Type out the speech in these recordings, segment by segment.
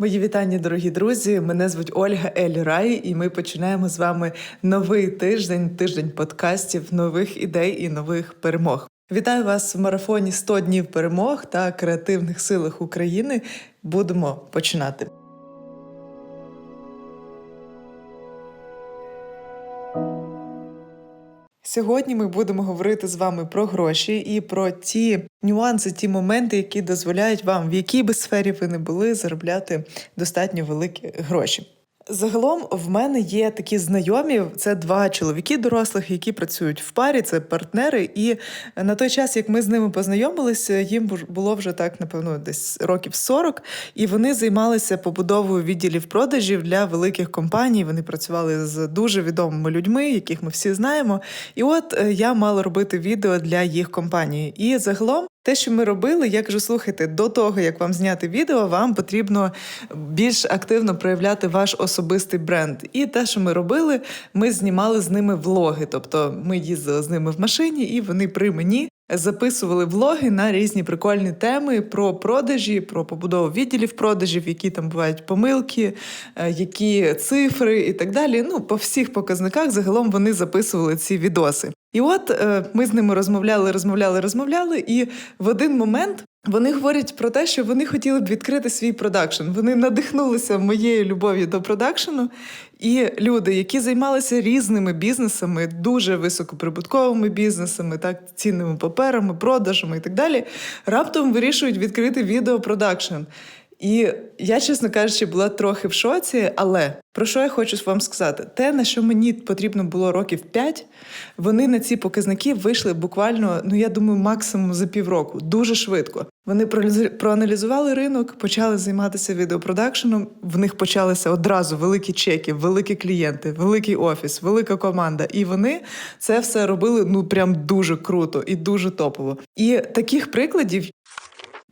Мої вітання, дорогі друзі. Мене звуть Ольга Ель Рай, і ми починаємо з вами новий тиждень, тиждень подкастів, нових ідей і нових перемог. Вітаю вас в марафоні «100 днів перемог та креативних силах України. Будемо починати. Сьогодні ми будемо говорити з вами про гроші і про ті нюанси, ті моменти, які дозволяють вам, в якій би сфері ви не були, заробляти достатньо великі гроші. Загалом в мене є такі знайомі. Це два чоловіки дорослих, які працюють в парі, це партнери. І на той час, як ми з ними познайомилися, їм було вже так, напевно, десь років 40, і вони займалися побудовою відділів продажів для великих компаній. Вони працювали з дуже відомими людьми, яких ми всі знаємо. І от е, я мала робити відео для їх компанії. І загалом. Те, що ми робили, я кажу, слухайте, до того як вам зняти відео, вам потрібно більш активно проявляти ваш особистий бренд. І те, що ми робили, ми знімали з ними влоги. Тобто ми їздили з ними в машині, і вони при мені записували влоги на різні прикольні теми про продажі, про побудову відділів продажів, які там бувають помилки, е, які цифри і так далі. Ну, по всіх показниках загалом вони записували ці відоси. І от е, ми з ними розмовляли, розмовляли, розмовляли, і в один момент вони говорять про те, що вони хотіли б відкрити свій продакшн. Вони надихнулися моєю любов'ю до продакшену. І люди, які займалися різними бізнесами, дуже високоприбутковими бізнесами, так цінними паперами, продажами і так далі, раптом вирішують відкрити відеопродакшн. І я, чесно кажучи, була трохи в шоці, але про що я хочу вам сказати? Те, на що мені потрібно було років 5, вони на ці показники вийшли буквально, ну я думаю, максимум за півроку, дуже швидко. Вони проаналізували ринок, почали займатися відеопродакшеном. В них почалися одразу великі чеки, великі клієнти, великий офіс, велика команда. І вони це все робили ну прям дуже круто і дуже топово. І таких прикладів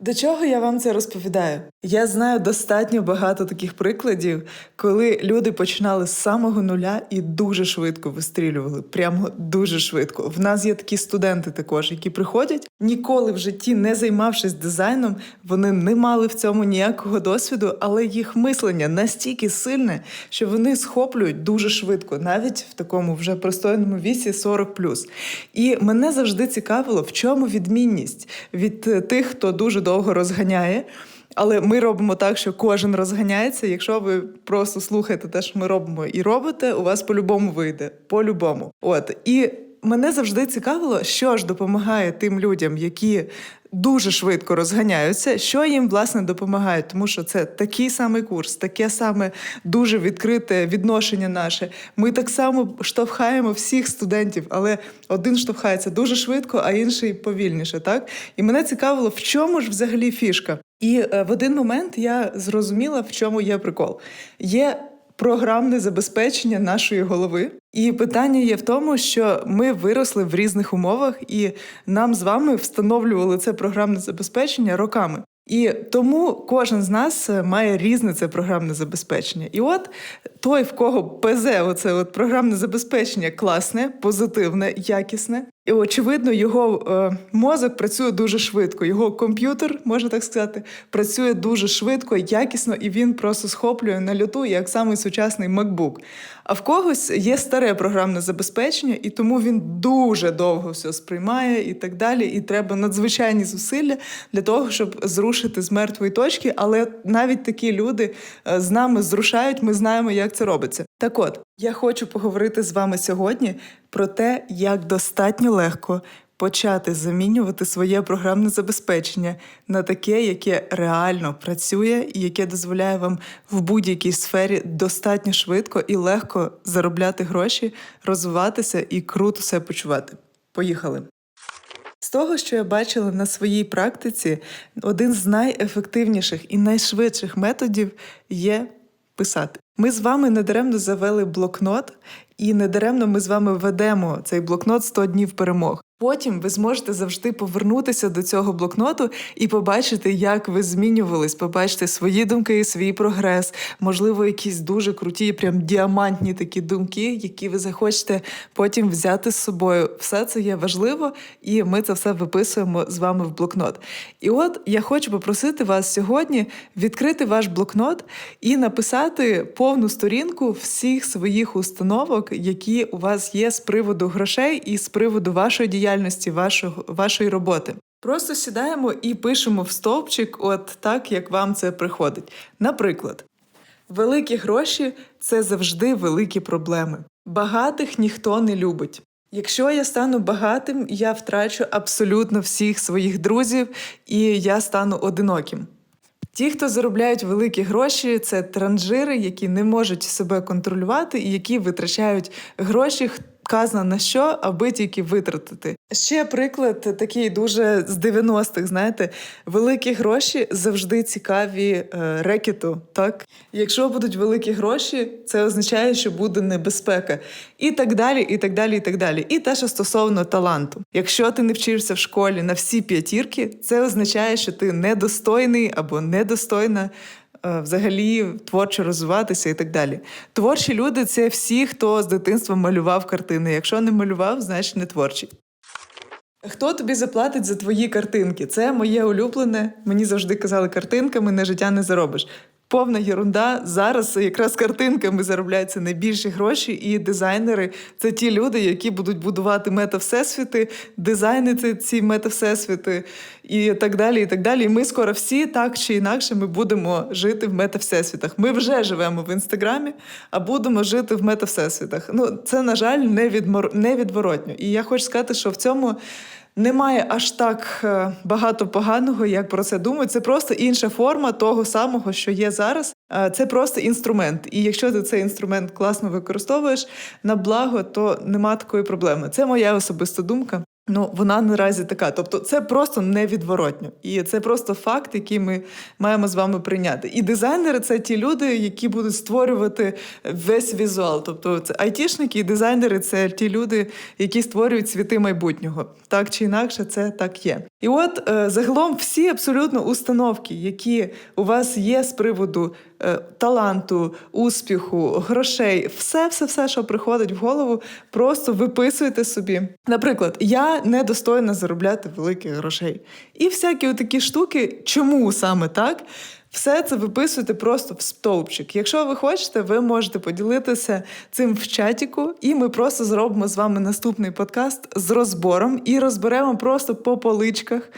до чого я вам це розповідаю? Я знаю достатньо багато таких прикладів, коли люди починали з самого нуля і дуже швидко вистрілювали. Прямо дуже швидко. В нас є такі студенти, також, які приходять ніколи в житті не займавшись дизайном, вони не мали в цьому ніякого досвіду, але їх мислення настільки сильне, що вони схоплюють дуже швидко, навіть в такому вже пристойному віці 40+. І мене завжди цікавило, в чому відмінність від тих, хто дуже довго розганяє. Але ми робимо так, що кожен розганяється. Якщо ви просто слухаєте те, що ми робимо, і робите, у вас по-любому вийде. По-любому. От і мене завжди цікавило, що ж допомагає тим людям, які дуже швидко розганяються, що їм власне допомагає, тому що це такий самий курс, таке саме дуже відкрите відношення наше. Ми так само штовхаємо всіх студентів, але один штовхається дуже швидко, а інший повільніше. Так і мене цікавило, в чому ж взагалі фішка. І е, в один момент я зрозуміла, в чому є прикол. Є програмне забезпечення нашої голови. І питання є в тому, що ми виросли в різних умовах, і нам з вами встановлювали це програмне забезпечення роками. І тому кожен з нас має різне це програмне забезпечення. І от той, в кого ПЗ, оце от програмне забезпечення класне, позитивне, якісне, і очевидно, його е, мозок працює дуже швидко. Його комп'ютер, можна так сказати, працює дуже швидко, якісно, і він просто схоплює на люту, як самий сучасний MacBook. А в когось є старе програмне забезпечення, і тому він дуже довго все сприймає і так далі. І треба надзвичайні зусилля для того, щоб зрушити з мертвої точки. Але навіть такі люди е, з нами зрушають. Ми знаємо, як це робиться. Так от я хочу поговорити з вами сьогодні про те, як достатньо легко почати замінювати своє програмне забезпечення на таке, яке реально працює і яке дозволяє вам в будь-якій сфері достатньо швидко і легко заробляти гроші, розвиватися і круто себе почувати. Поїхали! З того, що я бачила на своїй практиці, один з найефективніших і найшвидших методів є писати. Ми з вами недаремно завели блокнот, і недаремно ми з вами ведемо цей блокнот «100 днів перемог. Потім ви зможете завжди повернутися до цього блокноту і побачити, як ви змінювались, побачити свої думки, свій прогрес, можливо, якісь дуже круті, прям діамантні такі думки, які ви захочете потім взяти з собою. Все це є важливо, і ми це все виписуємо з вами в блокнот. І от я хочу попросити вас сьогодні відкрити ваш блокнот і написати повну сторінку всіх своїх установок, які у вас є з приводу грошей і з приводу вашої діяльності, вашого, вашої роботи. Просто сідаємо і пишемо в стовпчик, от так, як вам це приходить. Наприклад, великі гроші це завжди великі проблеми. Багатих ніхто не любить. Якщо я стану багатим, я втрачу абсолютно всіх своїх друзів і я стану одиноким. Ті, хто заробляють великі гроші, це транжири, які не можуть себе контролювати і які витрачають гроші казна на що, аби тільки витратити. Ще приклад такий дуже з 90-х, знаєте, великі гроші завжди цікаві е, рекету. Так, якщо будуть великі гроші, це означає, що буде небезпека, і так далі, і так далі, і так далі. І те, що стосовно таланту. Якщо ти не вчишся в школі на всі п'ятірки, це означає, що ти недостойний або недостойна взагалі творчо розвиватися і так далі. Творчі люди це всі, хто з дитинства малював картини. Якщо не малював, значить не творчий. Хто тобі заплатить за твої картинки? Це моє улюблене. Мені завжди казали, картинками на життя не заробиш повна єрунда. Зараз якраз картинками заробляються найбільші гроші, і дизайнери це ті люди, які будуть будувати мета-всесвіти, дизайнити ці мета-всесвіти і так далі. І так далі. І ми скоро всі так чи інакше ми будемо жити в мета-всесвітах. Ми вже живемо в інстаграмі, а будемо жити в мета-всесвітах. Ну це на жаль невідворотньо. І я хочу сказати, що в цьому. Немає аж так е, багато поганого, як про це думають. Це просто інша форма того самого, що є зараз. Е, це просто інструмент. І якщо ти цей інструмент класно використовуєш на благо, то нема такої проблеми. Це моя особиста думка. Ну, вона наразі така. Тобто, це просто невідворотньо. І це просто факт, який ми маємо з вами прийняти. І дизайнери це ті люди, які будуть створювати весь візуал. Тобто, це айтішники і дизайнери це ті люди, які створюють світи майбутнього. Так чи інакше, це так є. І от е, загалом всі абсолютно установки, які у вас є з приводу е, таланту, успіху, грошей, все, все, все, що приходить в голову, просто виписуйте собі. Наприклад, я недостойна заробляти великих грошей. І всякі такі штуки, чому саме так? Все це виписуйте просто в стовпчик. Якщо ви хочете, ви можете поділитися цим в чатіку, і ми просто зробимо з вами наступний подкаст з розбором і розберемо просто по поличках,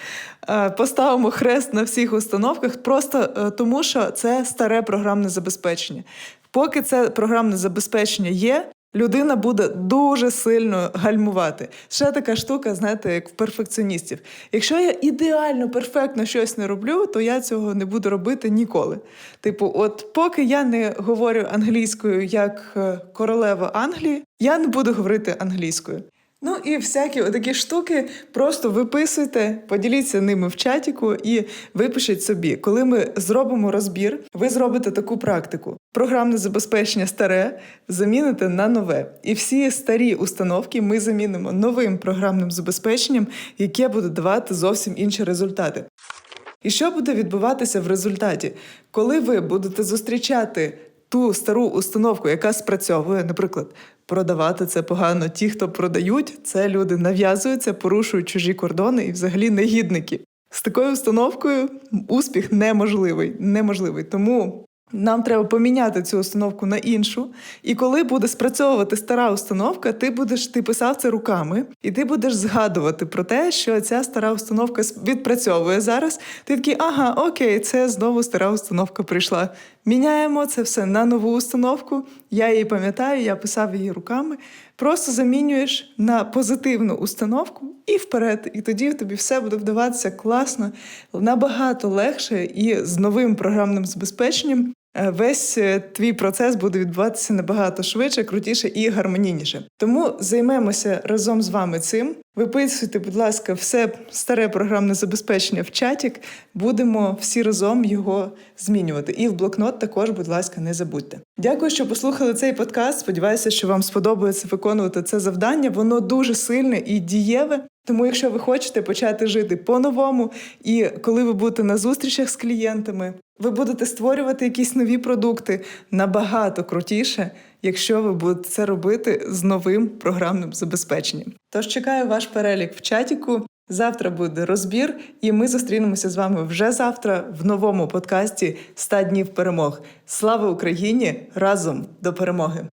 е, поставимо хрест на всіх установках, просто е, тому що це старе програмне забезпечення. Поки це програмне забезпечення є, Людина буде дуже сильно гальмувати. Ще така штука, знаєте, як в перфекціоністів. Якщо я ідеально перфектно щось не роблю, то я цього не буду робити ніколи. Типу, от поки я не говорю англійською як е, королева Англії, я не буду говорити англійською. Ну і всякі такі штуки просто виписуйте, поділіться ними в чатіку і випишіть собі. Коли ми зробимо розбір, ви зробите таку практику. Програмне забезпечення старе заміните на нове. І всі старі установки ми замінимо новим програмним забезпеченням, яке буде давати зовсім інші результати. І що буде відбуватися в результаті, коли ви будете зустрічати ту стару установку, яка спрацьовує, наприклад, продавати це погано. Ті, хто продають, це люди нав'язуються, порушують чужі кордони і взагалі негідники. З такою установкою успіх неможливий. неможливий. Тому нам треба поміняти цю установку на іншу. І коли буде спрацьовувати стара установка, ти будеш ти писав це руками, і ти будеш згадувати про те, що ця стара установка відпрацьовує зараз. Ти такий, ага, окей, це знову стара установка прийшла. Міняємо це все на нову установку. Я її пам'ятаю, я писав її руками. Просто замінюєш на позитивну установку і вперед. І тоді тобі все буде вдаватися класно, набагато легше і з новим програмним забезпеченням весь е, твій процес буде відбуватися набагато швидше, крутіше і гармонійніше. Тому займемося разом з вами цим. Виписуйте, будь ласка, все старе програмне забезпечення в чатік. Будемо всі разом його змінювати. І в блокнот також, будь ласка, не забудьте. Дякую, що послухали цей подкаст. Сподіваюся, що вам сподобається виконувати це завдання. Воно дуже сильне і дієве. Тому, якщо ви хочете почати жити по-новому, і коли ви будете на зустрічах з клієнтами, ви будете створювати якісь нові продукти набагато крутіше, якщо ви будете це робити з новим програмним забезпеченням. Тож чекаю ваш перелік в чатіку. Завтра буде розбір, і ми зустрінемося з вами вже завтра в новому подкасті «100 днів перемог. Слава Україні! Разом до перемоги!